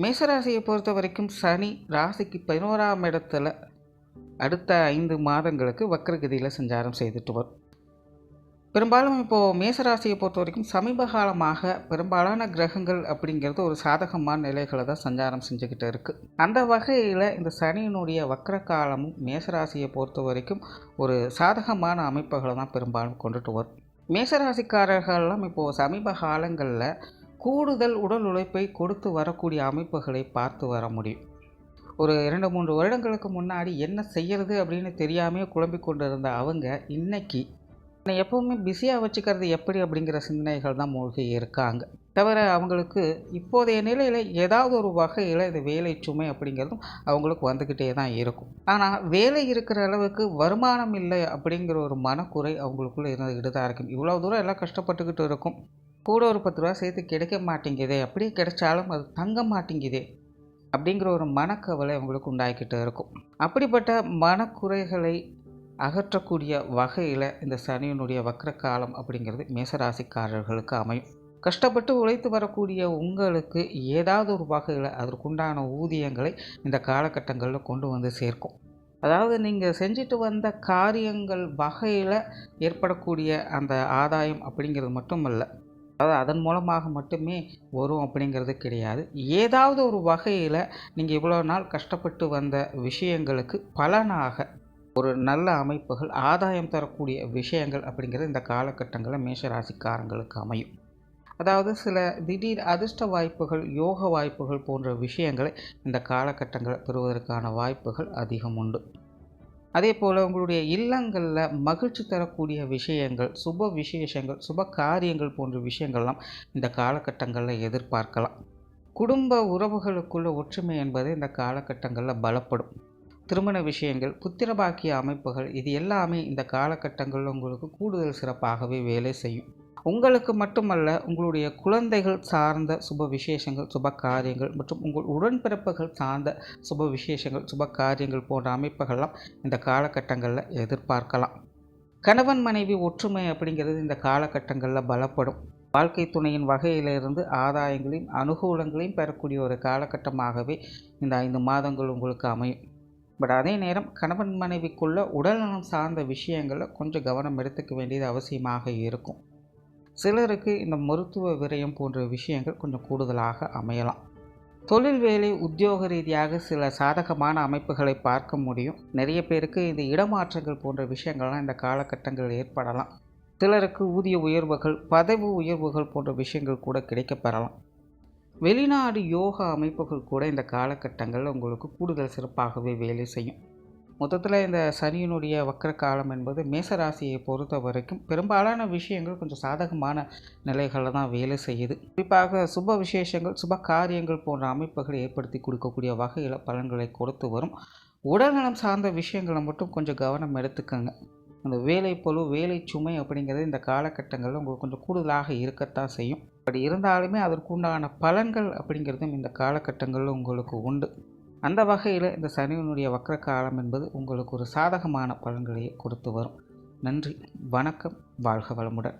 மேசராசியை பொறுத்த வரைக்கும் சனி ராசிக்கு பதினோராம் இடத்துல அடுத்த ஐந்து மாதங்களுக்கு வக்ரகதியில் சஞ்சாரம் செய்துட்டு வரும் பெரும்பாலும் இப்போது மேசராசியை பொறுத்த வரைக்கும் சமீப காலமாக பெரும்பாலான கிரகங்கள் அப்படிங்கிறது ஒரு சாதகமான நிலைகளை தான் சஞ்சாரம் செஞ்சுக்கிட்டு இருக்குது அந்த வகையில் இந்த சனியினுடைய வக்ர காலமும் மேசராசியை பொறுத்த வரைக்கும் ஒரு சாதகமான அமைப்புகளை தான் பெரும்பாலும் கொண்டுட்டு வரும் மேசராசிக்காரர்கள்லாம் இப்போது சமீப காலங்களில் கூடுதல் உடல் உழைப்பை கொடுத்து வரக்கூடிய அமைப்புகளை பார்த்து வர முடியும். ஒரு இரண்டு மூன்று வருடங்களுக்கு முன்னாடி என்ன செய்யறது அப்படின்னு தெரியாமே குழம்பிக் கொண்டிருந்த அவங்க இன்னைக்கு என்னை எப்போவுமே பிஸியாக வச்சுக்கிறது எப்படி அப்படிங்கிற சிந்தனைகள் தான் மூழ்கி இருக்காங்க. தவிர அவங்களுக்கு இப்போதைய நிலையில் ஏதாவது ஒரு வகையில் இந்த வேலை சுமை அப்படிங்கிறதும் அவங்களுக்கு வந்துக்கிட்டே தான் இருக்கும். ஆனால் வேலை இருக்கிற அளவுக்கு வருமானம் இல்லை அப்படிங்கிற ஒரு மனக்குறை அவங்களுக்குள்ளே இருந்துக்கிட்டு தான் இருக்கும். இவ்வளோ தூரம் எல்லாம் கஷ்டப்பட்டுக்கிட்டு இருக்கும். கூட ஒரு பத்து ரூபா சேர்த்து கிடைக்க மாட்டேங்குதே அப்படியே கிடைச்சாலும் அது தங்க மாட்டேங்குதே அப்படிங்கிற ஒரு மனக்கவலை அவங்களுக்கு உண்டாக்கிட்டு இருக்கும். அப்படிப்பட்ட மனக்குறைகளை அகற்றக்கூடிய வகையில் இந்த சனியினுடைய வக்ர காலம் அப்படிங்கிறது மேசராசிக்காரர்களுக்கு அமையும். கஷ்டப்பட்டு உழைத்து வரக்கூடிய உங்களுக்கு ஏதாவது ஒரு வகையில் அதற்குண்டான ஊதியங்களை இந்த காலகட்டங்களில் கொண்டு வந்து சேர்க்கும். அதாவது நீங்கள் செஞ்சுட்டு வந்த காரியங்கள் வகையில் ஏற்படக்கூடிய அந்த ஆதாயம் அப்படிங்கிறது மட்டும் இல்லை அதாவது அதன் மூலமாக மட்டுமே வரும் அப்படிங்கிறது கிடையாது. ஏதாவது ஒரு வகையில் நீங்கள் இவ்வளோ நாள் கஷ்டப்பட்டு வந்த விஷயங்களுக்கு பலனாக ஒரு நல்ல அமைப்புகள் ஆதாயம் தரக்கூடிய விஷயங்கள் அப்படிங்கிறது இந்த காலகட்டங்களில் மேஷராசிக்காரங்களுக்கு அமையும். அதாவது சில திடீர் அதிர்ஷ்ட வாய்ப்புகள் யோக வாய்ப்புகள் போன்ற விஷயங்களை இந்த காலகட்டங்களை பெறுவதற்கான வாய்ப்புகள் அதிகம் உண்டு. அதே போல் உங்களுடைய இல்லங்களில் மகிழ்ச்சி தரக்கூடிய விஷயங்கள் சுப விசேஷங்கள் சுப காரியங்கள் போன்ற விஷயங்கள்லாம் இந்த காலகட்டங்களில் எதிர்பார்க்கலாம். குடும்ப உறவுகளுக்குள்ள ஒற்றுமை என்பது இந்த காலகட்டங்களில் பலப்படும். திருமண விஷயங்கள் புத்திரபாக்கிய அமைப்புகள் இது எல்லாமே இந்த காலகட்டங்களில் உங்களுக்கு கூடுதல் சிறப்பாகவே வேலை செய்யும். உங்களுக்கு மட்டுமல்ல உங்களுடைய குழந்தைகள் சார்ந்த சுப விசேஷங்கள் சுப காரியங்கள் மற்றும் உங்கள் உடன்பிறப்புகள் சார்ந்த சுப விசேஷங்கள் சுப காரியங்கள் போன்ற அமைப்புகள்லாம் இந்த காலகட்டங்களில் எதிர்பார்க்கலாம். கணவன் மனைவி ஒற்றுமை அப்படிங்கிறது இந்த காலகட்டங்களில் பலப்படும். வாழ்க்கை துணையின் வகையிலிருந்து ஆதாயங்களையும் அனுகூலங்களையும் பெறக்கூடிய ஒரு காலகட்டமாகவே இந்த ஐந்து மாதங்கள் உங்களுக்கு அமையும். பட் அதே நேரம் கணவன் மனைவிக்குள்ள உடல்நலம் சார்ந்த விஷயங்களில் கொஞ்சம் கவனம் எடுத்துக்க வேண்டியது அவசியமாக இருக்கும். சிலருக்கு இந்த மருத்துவ விரயம் போன்ற விஷயங்கள் கொஞ்சம் கூடுதலாக அமையலாம். தொழில் வேலை உத்தியோக ரீதியாக சில சாதகமான அமைப்புகளை பார்க்க முடியும். நிறைய பேருக்கு இந்த இடமாற்றங்கள் போன்ற விஷயங்கள்லாம் இந்த காலகட்டங்கள் ஏற்படலாம். சிலருக்கு ஊதிய உயர்வுகள் பதவி உயர்வுகள் போன்ற விஷயங்கள் கூட கிடைக்கப்பெறலாம் வெளிநாடு யோகா அமைப்புகள் கூட இந்த காலகட்டங்கள் உங்களுக்கு கூடுதல் சிறப்பாகவே வேலை செய்யும். மொத்தத்தில் இந்த சனியினுடைய வக்கர காலம் என்பது மேசராசியை பொறுத்த வரைக்கும் பெரும்பாலான விஷயங்கள் கொஞ்சம் சாதகமான நிலைகளில் தான் வேலை செய்யுது. குறிப்பாக சுப விசேஷங்கள் சுப காரியங்கள் போன்ற அமைப்புகளை ஏற்படுத்தி கொடுக்கக்கூடிய வகையில் பலன்களை கொடுத்து வரும். உடல்நலம் சார்ந்த விஷயங்களை மட்டும் கொஞ்சம் கவனம் எடுத்துக்கோங்க. அந்த வேலை பொழு வேலை சுமை அப்படிங்கிறது இந்த காலகட்டங்களில் உங்களுக்கு கொஞ்சம் கூடுதலாக இருக்கத்தான் செய்யும். அப்படி இருந்தாலுமே அதற்குண்டான பலன்கள் அப்படிங்கிறதும் இந்த காலகட்டங்களில் உங்களுக்கு உண்டு. அந்த வகையில் இந்த சனியினுடைய வக்கர காலம் என்பது உங்களுக்கு ஒரு சாதகமான பலன்களையே கொடுத்து வரும். நன்றி வணக்கம் வாழ்க வளமுடன்.